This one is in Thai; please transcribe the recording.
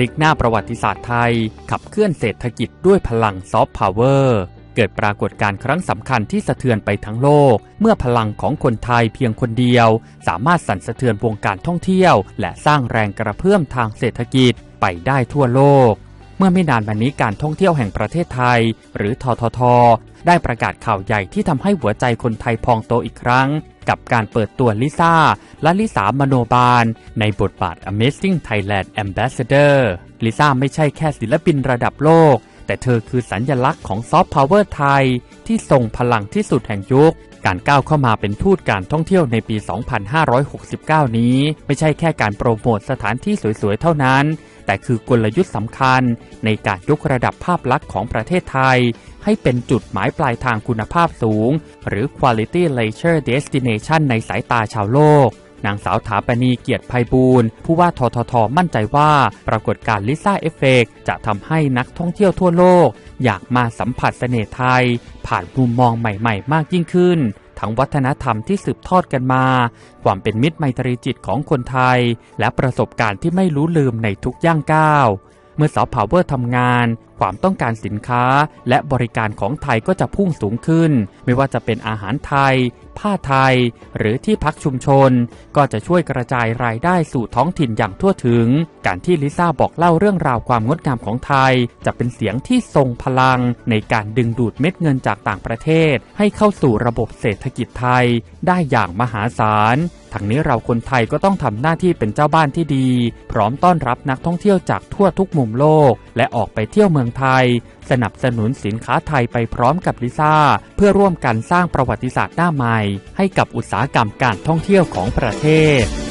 ลิกหน้าประวัติศาสตร์ไทย ขับเคลื่อนเศรษฐกิจด้วยพลังซอฟต์พาวเวอร์เกิดปรากฏการณ์ครั้งสำคัญที่สะเทือนไปทั้งโลก เมื่อพลังของคนไทยเพียงคนเดียว สามารถสั่นสะเทือนวงการท่องเที่ยว และสร้างแรงกระเพื่อมทางเศรษฐกิจไปได้ทั่วโลกเมื่อไม่นานมานี้การท่องเที่ยวแห่งประเทศไทย หรือททท ได้ประกาศข่าวใหญ่ที่ทำให้หัวใจคนไทยพองโตอีกครั้ง กับการเปิดตัวลิซ่าและลิสามโนบาล ในบทบาท Amazing Thailand Ambassador ลิซ่าไม่ใช่แค่ศิลปินระดับโลก แต่เธอคือสัญญลักษณ์ของซอฟต์พาวเวอร์ไทย ที่ทรงพลังที่สุดแห่งยุค การก้าวเข้ามาเป็นทูตการท่องเที่ยวในปี 2569 นี้ ไม่ใช่แค่การโปรโมทสถานที่สวยๆ เท่านั้น แต่คือกลยุทธ์สำคัญ ในการยกระดับภาพลักษณ์ของประเทศไทย ให้เป็นจุดหมายปลายทางคุณภาพสูง หรือ Quality Leisure Destination ในสายตาชาวโลก นางสาวถาปณีเกียรติภัยบูรณ์ผู้ว่าทททมั่นใจว่าปรากฏการลิซ่าเอฟเฟกจะทำให้นักท่องเที่ยวทั่วโลก อยากมาสัมผัสเสน่ห์ไทย ผ่านมุมมองใหม่ๆ มากยิ่งขึ้น ทั้งวัฒนธรรมที่สืบทอดกันมา ความเป็นมิตรไมตรีจิตของคนไทย และประสบการณ์ที่ไม่รู้ลืมในทุกย่างก้าวเมื่อซอฟต์พาวเวอร์ทำงาน ความต้องการสินค้าและบริการของไทยก็จะพุ่งสูงขึ้น ไม่ว่าจะเป็นอาหารไทย ผ้าไทย หรือที่พักชุมชน ก็จะช่วยกระจายรายได้สู่ท้องถิ่นอย่างทั่วถึง การที่ลิซ่าบอกเล่าเรื่องราวความงดงามของไทย จะเป็นเสียงที่ทรงพลัง ในการดึงดูดเม็ดเงินจากต่างประเทศ ให้เข้าสู่ระบบเศรษฐกิจไทย ได้อย่างมหาศาลทั้งนี้เราคนไทยก็ต้องทำหน้าที่เป็นเจ้าบ้านที่ดี พร้อมต้อนรับนักท่องเที่ยวจากทั่วทุกมุมโลก และออกไปเที่ยวเมืองไทย สนับสนุนสินค้าไทยไปพร้อมกับลิซ่า เพื่อร่วมกันสร้างประวัติศาสตร์หน้าใหม่ ให้กับอุตสาหกรรมการท่องเที่ยวของประเทศ